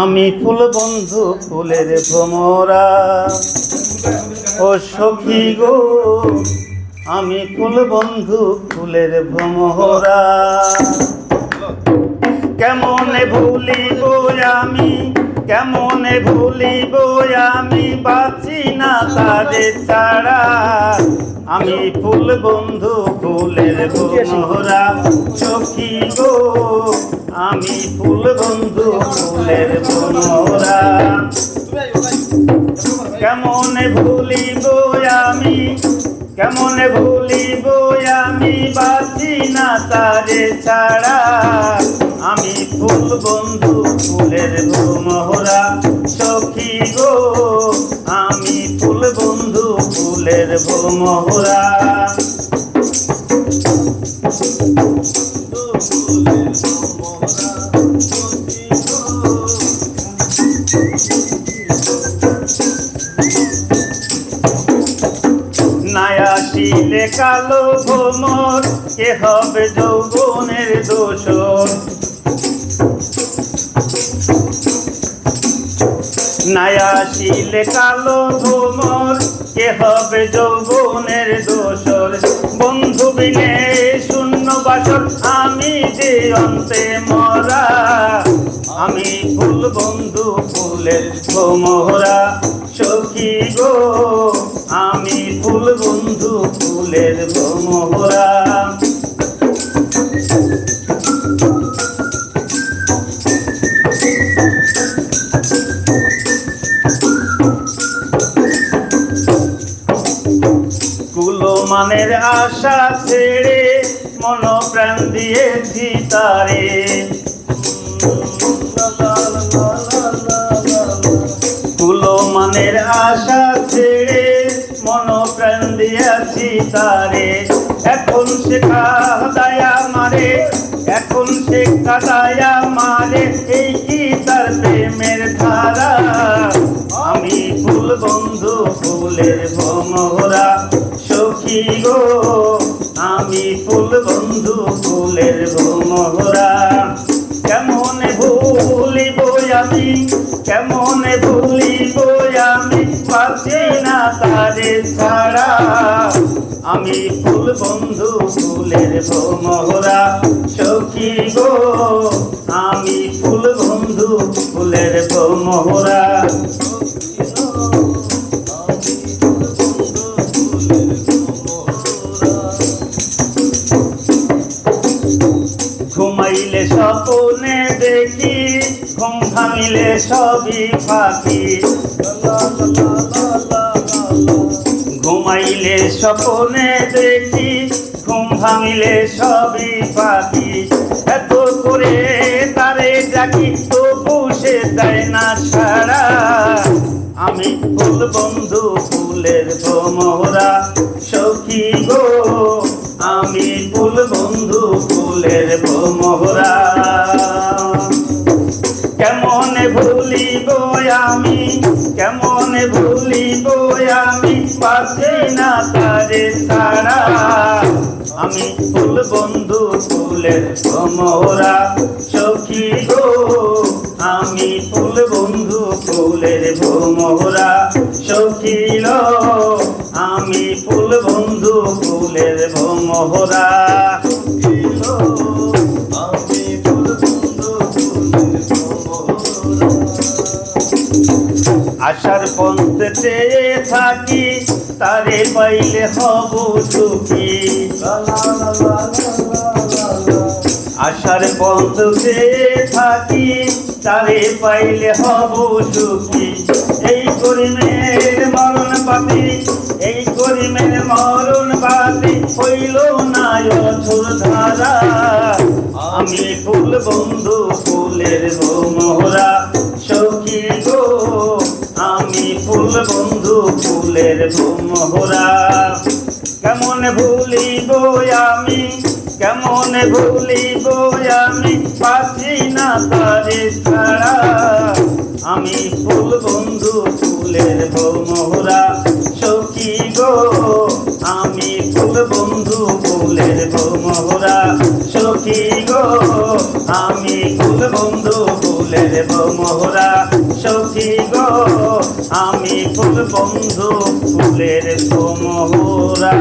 আমি ফুল বন্ধু ফুলের ভ্রমরা। ও সখী গো, আমি ফুল বন্ধু ফুলের ভ্রমরা। কেমনে ভুলিব আমি, কেমনে ভুলিব আমি? বাঁচি না তাদের ছাড়া। আমি ফুল বন্ধু, ফুলের ভ্রমরা সখী গো, আমি ফুল বন্ধু, ফুলের ভ্রমরা কেমনে ভুলিব আমি? কেমনে ভুলিব আমি? বাঁচি না তারে ছাড়া। আমি ফুল বন্ধু, ফুলের মোহরা সখী গো, আমি ফুলের মোহরা। নায়াসিলে কালো ভোমর কে হবে যৌবনের দোষর? নায়াসিলে কালো ভোমর কে হবে যৌবনের দোষর? বন্ধু বিনে শূন্য বাসর, আমি যে অন্তে মরা? আমি ফুল বন্ধু, ফুলের ভোমরা। সখী গো, আমি ফুল বন্ধু, ফুলের ভোমরা। কুলো আশা ছেড়ে মন প্রাণ দিয়েছি তারে। মানের আশা ছেড়ে মন প্রাণ দিয়েছি তারে। এখন সে কাদায়া মারে এখন সে কাদায়া মারে এই কি তার প্রেমের ধারা? আমি ফুল বন্ধু, ফুলের ভোমরা, সখী গো। আমি ফুল বন্ধু ফুলের ভোমরা কেমন ভুলিব আমি? কেমন ভুলিব আমি? পাচ্ছি না তারে ছাড়া। আমি ফুল বন্ধু ফুলের ভোমরা সখী গো, আমি ফুল বন্ধু ফুলের ভোমরা ঘুমাইলে স্বপনে দেখি ঘুম ভাঙিলে সবই ফাঁকি। ঘুমাইলে স্বপনে দেখি ঘুম ভাঙিলে সবই পাখি এত করে তারে ডাকি, তবু সে দেয় না ছাড়া আমি ফুল বন্ধু ফুলের ভোমরা, সখী গো। আমি ফুল বন্ধু, ফুলের মোহরা কেমন ভুলিব আমি, কেমন ভুলিব আমি, পাশে না তারে সারা আমি ফুল বন্ধু, ফুলের মোহরা সখী ফুল বন্ধু ফুলের ভোমরা আশার পন্থে চেয়ে থাকি তারে পাইলে হব সুখী। আশার পন্থ চেয়ে থাকি তারে পাইলে হব সুখী। এই করিমের মরণ পাতি এই হইল না অছুর ধারা। আমি ফুল বন্ধু, ফুলের মোহরা সখী গো, আমি ফুল বন্ধু, ফুলের মোহরা কেমন ভুলিব আমি, কেমন ভুলিব আমি, পাচ্ছি না তারে ছাড়া। আমি ফুল বন্ধু, ফুলের মোহরা মোহরা দেব মোহরা সখী গো। আমি ফুল বন্ধু ফুলের মোহরা